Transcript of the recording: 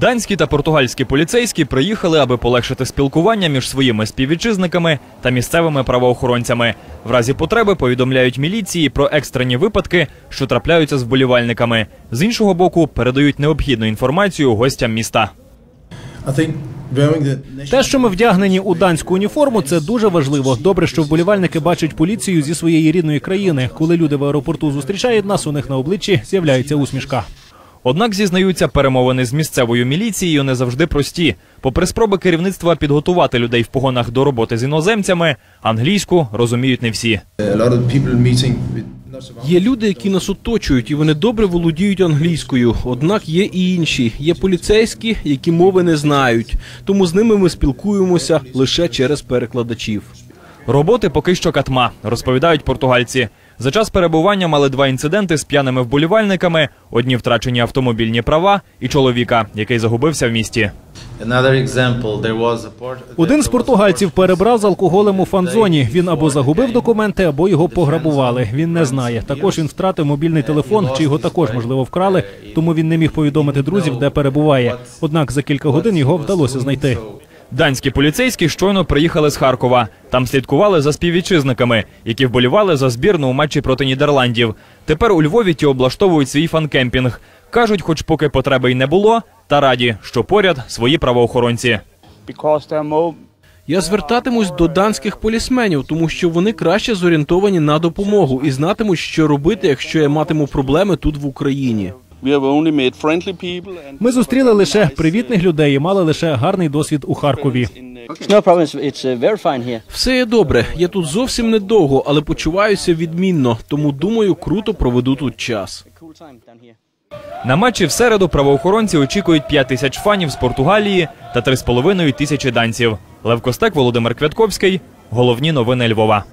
Данські та португальські поліцейські приїхали, аби полегшити спілкування між своїми співвітчизниками та місцевими правоохоронцями. В разі потреби повідомляють міліції про екстрені випадки, що трапляються з вболівальниками. З іншого боку, передають необхідну інформацію гостям міста. Те, що ми вдягнені у данську уніформу, це дуже важливо. Добре, що вболівальники бачать поліцію зі своєї рідної країни. Коли люди в аеропорту зустрічають нас, у них на обличчі з'являється усмішка. Однак зізнаються, перемовини з місцевою міліцією не завжди прості. Попри спроби керівництва підготувати людей в погонах до роботи з іноземцями, англійську розуміють не всі. Є люди, які нас оточують, і вони добре володіють англійською. Однак є і інші. Є поліцейські, які мови не знають. Тому з ними ми спілкуємося лише через перекладачів. Роботи поки що катма, розповідають португальці. За час перебування мали два інциденти з п'яними вболівальниками: одні втрачені автомобільні права і чоловіка, який загубився в місті. Один з португальців перебрав з алкоголем у фан-зоні. Він або загубив документи, або його пограбували. Він не знає. Також він втратив мобільний телефон, чи його також можливо вкрали, тому він не міг повідомити друзів, де перебуває. Однак за кілька годин його вдалося знайти. Данські поліцейські щойно приїхали з Харкова. Там слідкували за співвітчизниками, які вболівали за збірну у матчі проти Нідерландів. Тепер у Львові ті облаштовують свій фан-кемпінг. Кажуть, хоч поки потреби й не було, та раді, що поряд свої правоохоронці. Я звертатимусь до данських полісменів, тому що вони краще зорієнтовані на допомогу і знатимуть, що робити, якщо я матиму проблеми тут в Україні. We have only made friendly people and Ми зустріли лише привітних людей і мали лише гарний досвід у Харкові. uh, No problems. It's very fine here. Все є добре. Я тут зовсім недовго, але почуваюся відмінно. Тому думаю, круто проведу тут час. На матчі в середу правоохоронці очікують 5 тисяч фанів з Португалії та 3,5 тисячі данців. Лев Костек, Володимир Квятковський. Головні новини Львова.